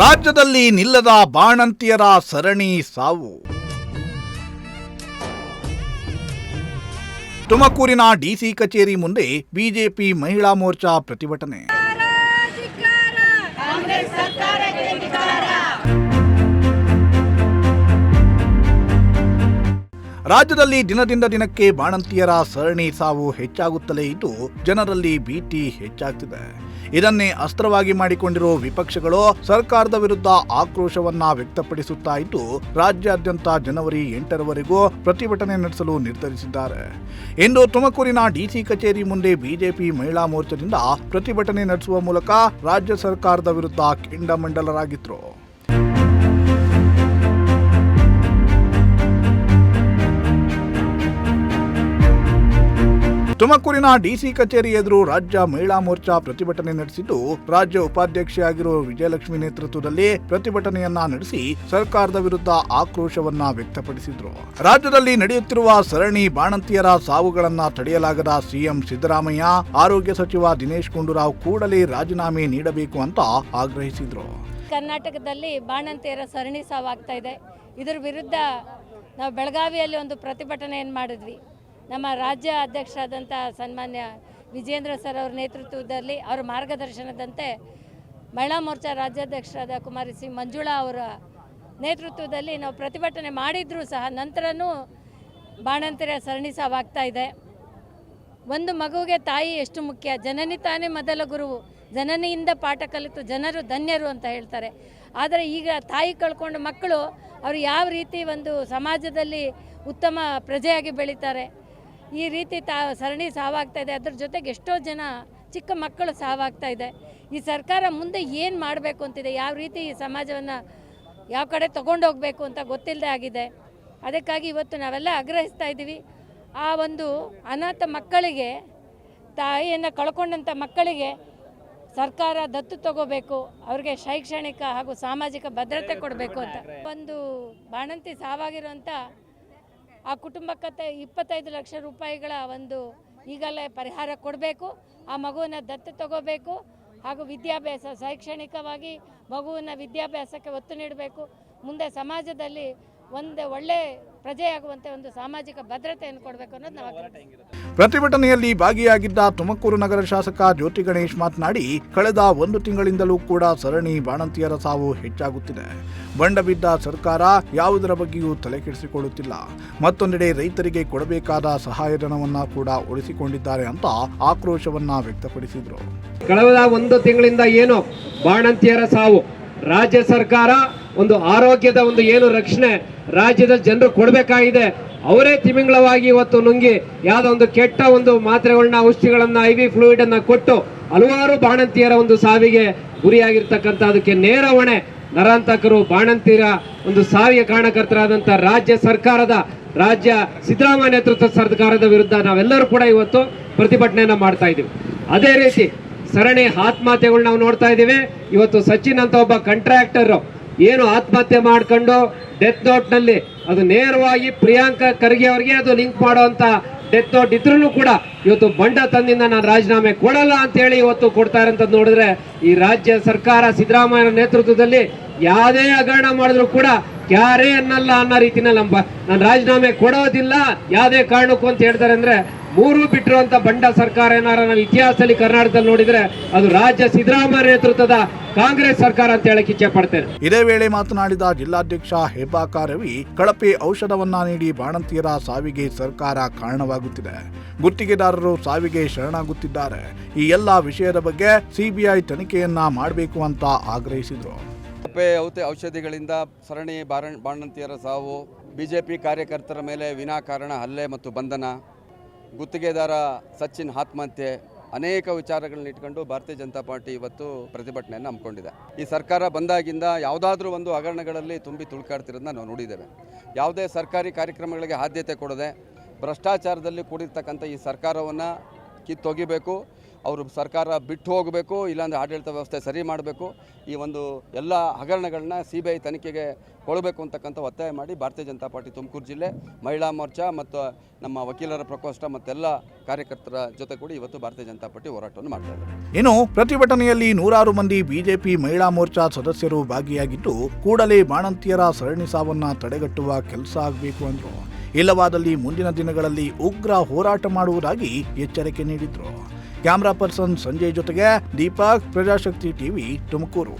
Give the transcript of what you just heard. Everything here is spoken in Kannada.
ರಾಜ್ಯದಲ್ಲಿ ನಿಲ್ಲದ ಬಾಣಂತಿಯರ ಸರಣಿ ಸಾವು. ತುಮಕೂರಿನ ಡಿಸಿ ಕಚೇರಿ ಮುಂದೆ ಬಿಜೆಪಿ ಮಹಿಳಾ ಮೋರ್ಚಾ ಪ್ರತಿಭಟನೆ. ರಾಜ್ಯದಲ್ಲಿ ದಿನದಿಂದ ದಿನಕ್ಕೆ ಬಾಣಂತಿಯರ ಸರಣಿ ಸಾವು ಹೆಚ್ಚಾಗುತ್ತಲೇ ಇದ್ದು ಜನರಲ್ಲಿ ಭೀತಿ ಹೆಚ್ಚಾಗ್ತಿದೆ. ಇದನ್ನೇ ಅಸ್ತ್ರವಾಗಿ ಮಾಡಿಕೊಂಡಿರುವ ವಿಪಕ್ಷಗಳು ಸರ್ಕಾರದ ವಿರುದ್ಧ ಆಕ್ರೋಶವನ್ನ ವ್ಯಕ್ತಪಡಿಸುತ್ತಾ ಇದ್ದು, ರಾಜ್ಯಾದ್ಯಂತ ಜನವರಿ ಎಂಟರವರೆಗೂ ಪ್ರತಿಭಟನೆ ನಡೆಸಲು ನಿರ್ಧರಿಸಿದ್ದಾರೆ. ಇಂದು ತುಮಕೂರಿನ ಡಿಸಿ ಕಚೇರಿ ಮುಂದೆ ಬಿಜೆಪಿ ಮಹಿಳಾ ಮೋರ್ಚಾದಿಂದ ಪ್ರತಿಭಟನೆ ನಡೆಸುವ ಮೂಲಕ ರಾಜ್ಯ ಸರ್ಕಾರದ ವಿರುದ್ಧ ಕೆಂಡಮಂಡಲರಾಗಿದ್ರು. ತುಮಕೂರಿನ ಡಿಸಿ ಕಚೇರಿ ಎದುರು ರಾಜ್ಯ ಮಹಿಳಾ ಮೋರ್ಚಾ ಪ್ರತಿಭಟನೆ ನಡೆಸಿದ್ದು ರಾಜ್ಯ ಉಪಾಧ್ಯಕ್ಷೆಯಾಗಿರುವ ವಿಜಯಲಕ್ಷ್ಮಿ ನೇತೃತ್ವದಲ್ಲಿ ಪ್ರತಿಭಟನೆಯನ್ನ ನಡೆಸಿ ಸರ್ಕಾರದ ವಿರುದ್ಧ ಆಕ್ರೋಶವನ್ನ ವ್ಯಕ್ತಪಡಿಸಿದ್ರು. ರಾಜ್ಯದಲ್ಲಿ ನಡೆಯುತ್ತಿರುವ ಸರಣಿ ಬಾಣಂತಿಯರ ಸಾವುಗಳನ್ನ ತಡೆಯಲಾಗದ ಸಿಎಂ ಸಿದ್ದರಾಮಯ್ಯ, ಆರೋಗ್ಯ ಸಚಿವ ದಿನೇಶ್ ಗುಂಡೂರಾವ್ ಕೂಡಲೇ ರಾಜೀನಾಮೆ ನೀಡಬೇಕು ಅಂತ ಆಗ್ರಹಿಸಿದ್ರು. ಕರ್ನಾಟಕದಲ್ಲಿ ಬಾಣಂತಿಯರ ಸರಣಿ ಸಾವಾಗ್ತಾ ಇದೆ. ಇದರ ವಿರುದ್ಧ ನಾವು ಬೆಳಗಾವಿಯಲ್ಲಿ ಒಂದು ಪ್ರತಿಭಟನೆಯನ್ನು ಮಾಡಿದ್ವಿ? ನಮ್ಮ ರಾಜ್ಯ ಅಧ್ಯಕ್ಷರಾದಂಥ ಸನ್ಮಾನ್ಯ ವಿಜೇಂದ್ರ ಸರ್ ಅವರ ನೇತೃತ್ವದಲ್ಲಿ ಅವರ ಮಾರ್ಗದರ್ಶನದಂತೆ ಮಹಿಳಾ ಮೋರ್ಚಾ ರಾಜ್ಯಾಧ್ಯಕ್ಷರಾದ ಕುಮಾರಿ ಸಿ ಮಂಜುಳಾ ಅವರ ನೇತೃತ್ವದಲ್ಲಿ ನಾವು ಪ್ರತಿಭಟನೆ ಮಾಡಿದರೂ ಸಹ ನಂತರನೂ ಬಾಣಂತಿರ ಸರಣಿ ಸಾವಾಗ್ತಾ ಇದೆ. ಒಂದು ಮಗುವಿಗೆ ತಾಯಿ ಎಷ್ಟು ಮುಖ್ಯ? ಜನನಿ ತಾನೇ ಮೊದಲ ಗುರುವು ಜನನಿಯಿಂದ ಪಾಠ ಕಲಿತು ಜನರು ಧನ್ಯರು ಅಂತ ಹೇಳ್ತಾರೆ. ಆದರೆ ಈಗ ತಾಯಿ ಕಳ್ಕೊಂಡು ಮಕ್ಕಳು ಅವರು ಯಾವ ರೀತಿ ಒಂದು ಸಮಾಜದಲ್ಲಿ ಉತ್ತಮ ಪ್ರಜೆಯಾಗಿ ಬೆಳೀತಾರೆ? ಈ ರೀತಿ ತಾ ಸರಣಿ ಸಾವಾಗ್ತಾ ಇದೆ. ಅದ್ರ ಜೊತೆಗೆ ಎಷ್ಟೋ ಜನ ಚಿಕ್ಕ ಮಕ್ಕಳು ಸಾವಾಗ್ತಾ ಇದೆ. ಈ ಸರ್ಕಾರ ಮುಂದೆ ಏನು ಮಾಡಬೇಕು ಅಂತಿದೆ? ಯಾವ ರೀತಿ ಈ ಸಮಾಜವನ್ನು ಯಾವ ಕಡೆ ತಗೊಂಡೋಗ್ಬೇಕು ಅಂತ ಗೊತ್ತಿಲ್ಲದೆ ಆಗಿದೆ. ಅದಕ್ಕಾಗಿ ಇವತ್ತು ನಾವೆಲ್ಲ ಆಗ್ರಹಿಸ್ತಾ ಇದ್ದೀವಿ. ಆ ಒಂದು ಅನಾಥ ಮಕ್ಕಳಿಗೆ, ತಾಯಿಯನ್ನು ಕಳ್ಕೊಂಡಂಥ ಮಕ್ಕಳಿಗೆ ಸರ್ಕಾರ ದತ್ತು ತಗೋಬೇಕು, ಅವ್ರಿಗೆ ಶೈಕ್ಷಣಿಕ ಹಾಗೂ ಸಾಮಾಜಿಕ ಭದ್ರತೆ ಕೊಡಬೇಕು ಅಂತ. ಒಂದು ಬಾಣಂತಿ ಸಾವಾಗಿರುವಂಥ ಆ ಕುಟುಂಬಕ್ಕೆ ಇಪ್ಪತ್ತೈದು ಲಕ್ಷ ರೂಪಾಯಿಗಳ ಒಂದು ಈಗಲೇ ಪರಿಹಾರ ಕೊಡಬೇಕು, ಆ ಮಗುವನ್ನು ದತ್ತು ತಗೋಬೇಕು, ಹಾಗೂ ವಿದ್ಯಾಭ್ಯಾಸ, ಶೈಕ್ಷಣಿಕವಾಗಿ ಮಗುವಿನ ವಿದ್ಯಾಭ್ಯಾಸಕ್ಕೆ ಒತ್ತು ನೀಡಬೇಕು. ಮುಂದೆ ಸಮಾಜದಲ್ಲಿ ಒಂದು ಒಳ್ಳೆ ಪ್ರಜೆಯಾಗುವಂತೆ ಒಂದು ಸಾಮಾಜಿಕ ಭದ್ರತೆಯನ್ನು ಕೊಡಬೇಕು ಅನ್ನೋದು ನಾವು. ಪ್ರತಿಭಟನೆಯಲ್ಲಿ ಭಾಗಿಯಾಗಿದ್ದ ತುಮಕೂರು ನಗರ ಶಾಸಕ ಜ್ಯೋತಿ ಗಣೇಶ್ ಮಾತನಾಡಿ ಕಳೆದ ಒಂದು ತಿಂಗಳಿಂದಲೂ ಕೂಡ ಸರಣಿ ಬಾಣಂತಿಯರ ಸಾವು ಹೆಚ್ಚಾಗುತ್ತಿದೆ. ಬಂಡ ಬಿದ್ದ ಸರ್ಕಾರ ಯಾವುದರ ಬಗ್ಗೆಯೂ ತಲೆಕೆಡಿಸಿಕೊಳ್ಳುತ್ತಿಲ್ಲ. ಮತ್ತೊಂದೆಡೆ ರೈತರಿಗೆ ಕೊಡಬೇಕಾದ ಸಹಾಯಧನವನ್ನ ಕೂಡ ಉಳಿಸಿಕೊಂಡಿದ್ದಾರೆ ಅಂತ ಆಕ್ರೋಶವನ್ನ ವ್ಯಕ್ತಪಡಿಸಿದರು. ಕಳೆದ ಒಂದು ತಿಂಗಳಿಂದ ಏನು ಬಾಣಂತಿಯರ ಸಾವು? ರಾಜ್ಯ ಸರ್ಕಾರ ಒಂದು ಆರೋಗ್ಯದ ಒಂದು ಏನು ರಕ್ಷಣೆ ರಾಜ್ಯದ ಜನರು ಕೊಡಬೇಕಾಗಿದೆ. ಅವರೇ ತಿಮಿಂಗಳವಾಗಿ ಇವತ್ತು ನುಂಗಿ ಯಾವುದೋ ಒಂದು ಕೆಟ್ಟ ಒಂದು ಮಾತ್ರೆಗಳನ್ನ, ಔಷಧಿಗಳನ್ನ ಐ ವಿ ಫ್ಲೂಯಿಡ್ ಅನ್ನ ಕೊಟ್ಟು ಹಲವಾರು ಬಾಣಂತಿಯರ ಒಂದು ಸಾವಿಗೆ ಗುರಿಯಾಗಿರ್ತಕ್ಕಂಥ ಅದಕ್ಕೆ ನೇರ ಹೊಣೆ. ನರಾಂತಕರು, ಬಾಣಂತಿಯರ ಒಂದು ಸಾವಿಗೆ ಕಾರಣಕರ್ತರಾದಂಥ ರಾಜ್ಯ ಸರ್ಕಾರದ, ರಾಜ್ಯ ಸಿದ್ದರಾಮಯ್ಯ ನೇತೃತ್ವ ಸರ್ಕಾರದ ವಿರುದ್ಧ ನಾವೆಲ್ಲರೂ ಕೂಡ ಇವತ್ತು ಪ್ರತಿಭಟನೆಯನ್ನ ಮಾಡ್ತಾ ಇದ್ದೀವಿ. ಅದೇ ರೀತಿ ಸರಣಿ ಆತ್ಮಹತ್ಯೆಗಳು ನಾವು ನೋಡ್ತಾ ಇದ್ದೀವಿ. ಇವತ್ತು ಸಚಿನ್ ಅಂತ ಒಬ್ಬ ಕಾಂಟ್ರಾಕ್ಟರ್ ಏನು ಆತ್ಮಹತ್ಯೆ ಮಾಡ್ಕೊಂಡು ಡೆತ್ ನೋಟ್ನಲ್ಲಿ ಅದು ನೇರವಾಗಿ ಪ್ರಿಯಾಂಕಾ ಖರ್ಗೆ ಅವರಿಗೆ ಅದು ಲಿಂಕ್ ಮಾಡುವಂತ ಡೆತ್ ನೋಟ್ ಇದ್ರೂ ಕೂಡ ಇವತ್ತು ಬಂಡ ತಂದಿಂದ ನಾನು ರಾಜೀನಾಮೆ ಕೊಡಲ್ಲ ಅಂತ ಹೇಳಿ ಇವತ್ತು ಕೊಡ್ತಾರೆ ಅಂತ ನೋಡಿದ್ರೆ ಈ ರಾಜ್ಯ ಸರ್ಕಾರ ಸಿದ್ದರಾಮಯ್ಯ ನೇತೃತ್ವದಲ್ಲಿ ಯಾವುದೇ ಹಗರಣ ಮಾಡಿದ್ರು ಕೂಡ ಯಾರೇ ಅನ್ನಲ್ಲ ಅನ್ನೋ ರೀತಿನಲ್ಲಿ ನಮ್ಮ ನಾನು ರಾಜೀನಾಮೆ ಕೊಡೋದಿಲ್ಲ, ಯಾವುದೇ ಕಾರಣಕ್ಕೂ ಅಂತ ಹೇಳ್ತಾರೆ ಅಂದ್ರೆ ಮೂರು ಬಿಟ್ಟಿರುವಂತ ಬಂಡ ಸರ್ಕಾರ ಏನಾರ ನಾವು ಇತಿಹಾಸದಲ್ಲಿ ಕರ್ನಾಟಕದಲ್ಲಿ ನೋಡಿದರೆ ಅದು ರಾಜ್ಯ ಸಿದ್ದರಾಮಯ್ಯ ನೇತೃತ್ವದ ಕಾಂಗ್ರೆಸ್ ಸರ್ಕಾರ ಅಂತ ಹೇಳಕ್ಕೆ ಇಚ್ಛೆ ಪಡ್ತೇನೆ. ಇದೇ ವೇಳೆ ಮಾತನಾಡಿದ ಜಿಲ್ಲಾಧ್ಯಕ್ಷ ಹೆಬ್ಬಾಕ ರವಿ, ಕಳಪೆ ಔಷಧವನ್ನ ನೀಡಿ ಬಾಣಂತಿಯರ ಸಾವಿಗೆ ಸರ್ಕಾರ ಕಾರಣವಾಗುತ್ತಿದೆ. ಗುತ್ತಿಗೆದಾರರು ಸಾವಿಗೆ ಶರಣಾಗುತ್ತಿದ್ದಾರೆ. ಈ ಎಲ್ಲ ವಿಷಯದ ಬಗ್ಗೆ ಸಿಬಿಐ ತನಿಖೆಯನ್ನ ಮಾಡಬೇಕು ಅಂತ ಆಗ್ರಹಿಸಿದರು. ಕಪ್ಪೆ ಔತೆ ಔಷಧಿಗಳಿಂದ ಸರಣಿ ಬಾರಣ, ಬಾಣಂತಿಯರ ಸಾವು ಬಿ ಜೆ ಪಿ ಕಾರ್ಯಕರ್ತರ ಮೇಲೆ ವಿನಾಕಾರಣ, ಹಲ್ಲೆ ಮತ್ತು ಬಂಧನ, ಗುತ್ತಿಗೆದಾರ ಸಚಿನ್ ಆತ್ಮಹತ್ಯೆ, ಅನೇಕ ವಿಚಾರಗಳನ್ನ ಇಟ್ಕೊಂಡು ಭಾರತೀಯ ಜನತಾ ಪಾರ್ಟಿ ಇವತ್ತು ಪ್ರತಿಭಟನೆಯನ್ನು ಹಮ್ಮಿಕೊಂಡಿದೆ. ಈ ಸರ್ಕಾರ ಬಂದಾಗಿಂದ ಯಾವುದಾದ್ರೂ ಒಂದು ಹಗರಣಗಳಲ್ಲಿ ತುಂಬಿ ತುಳ್ಕಾಡ್ತಿರೋದನ್ನ ನಾವು ನೋಡಿದ್ದೇವೆ. ಯಾವುದೇ ಸರ್ಕಾರಿ ಕಾರ್ಯಕ್ರಮಗಳಿಗೆ ಆದ್ಯತೆ ಕೊಡದೆ ಭ್ರಷ್ಟಾಚಾರದಲ್ಲಿ ಕೂಡಿರ್ತಕ್ಕಂಥ ಈ ಸರ್ಕಾರವನ್ನು ಕಿತ್ತೊಗಿಬೇಕು. ಅವರು ಸರ್ಕಾರ ಬಿಟ್ಟು ಹೋಗಬೇಕು, ಇಲ್ಲಾಂದರೆ ಆಡಳಿತ ವ್ಯವಸ್ಥೆ ಸರಿ ಮಾಡಬೇಕು. ಈ ಒಂದು ಎಲ್ಲ ಹಗರಣಗಳನ್ನ ಸಿ ಬಿ ಐ ತನಿಖೆಗೆ ಕೊಡಬೇಕು ಅಂತಕ್ಕಂಥ ಒತ್ತಾಯ ಮಾಡಿ ಭಾರತೀಯ ಜನತಾ ಪಾರ್ಟಿ ತುಮಕೂರು ಜಿಲ್ಲೆ, ಮಹಿಳಾ ಮೋರ್ಚಾ ಮತ್ತು ನಮ್ಮ ವಕೀಲರ ಪ್ರಕೋಷ್ಠ ಮತ್ತೆಲ್ಲ ಕಾರ್ಯಕರ್ತರ ಜೊತೆ ಕೂಡಿ ಇವತ್ತು ಭಾರತೀಯ ಜನತಾ ಪಾರ್ಟಿ ಹೋರಾಟವನ್ನು ಮಾಡ್ತಾ ಇದ್ದಾರೆ. ಇನ್ನು ಪ್ರತಿಭಟನೆಯಲ್ಲಿ ನೂರಾರು ಮಂದಿ ಬಿಜೆಪಿ ಮಹಿಳಾ ಮೋರ್ಚಾ ಸದಸ್ಯರು ಭಾಗಿಯಾಗಿದ್ದು ಕೂಡಲೇ ಬಾಣಂತಿಯರ ಸರಣಿ ಸಾವನ್ನ ತಡೆಗಟ್ಟುವ ಕೆಲಸ ಆಗಬೇಕು ಅಂದ್ರು. ಇಲ್ಲವಾದಲ್ಲಿ ಮುಂದಿನ ದಿನಗಳಲ್ಲಿ ಉಗ್ರ ಹೋರಾಟ ಮಾಡುವುದಾಗಿ ಎಚ್ಚರಿಕೆ ನೀಡಿದ್ರು. ಕ್ಯಾಮ್ರಾ ಪರ್ಸನ್ ಸಂಜಯ್ ಜೊತೆಗೆ ದೀಪಕ್ ಪ್ರಜಾಶಕ್ತಿ ಟಿವಿ ತುಮಕೂರು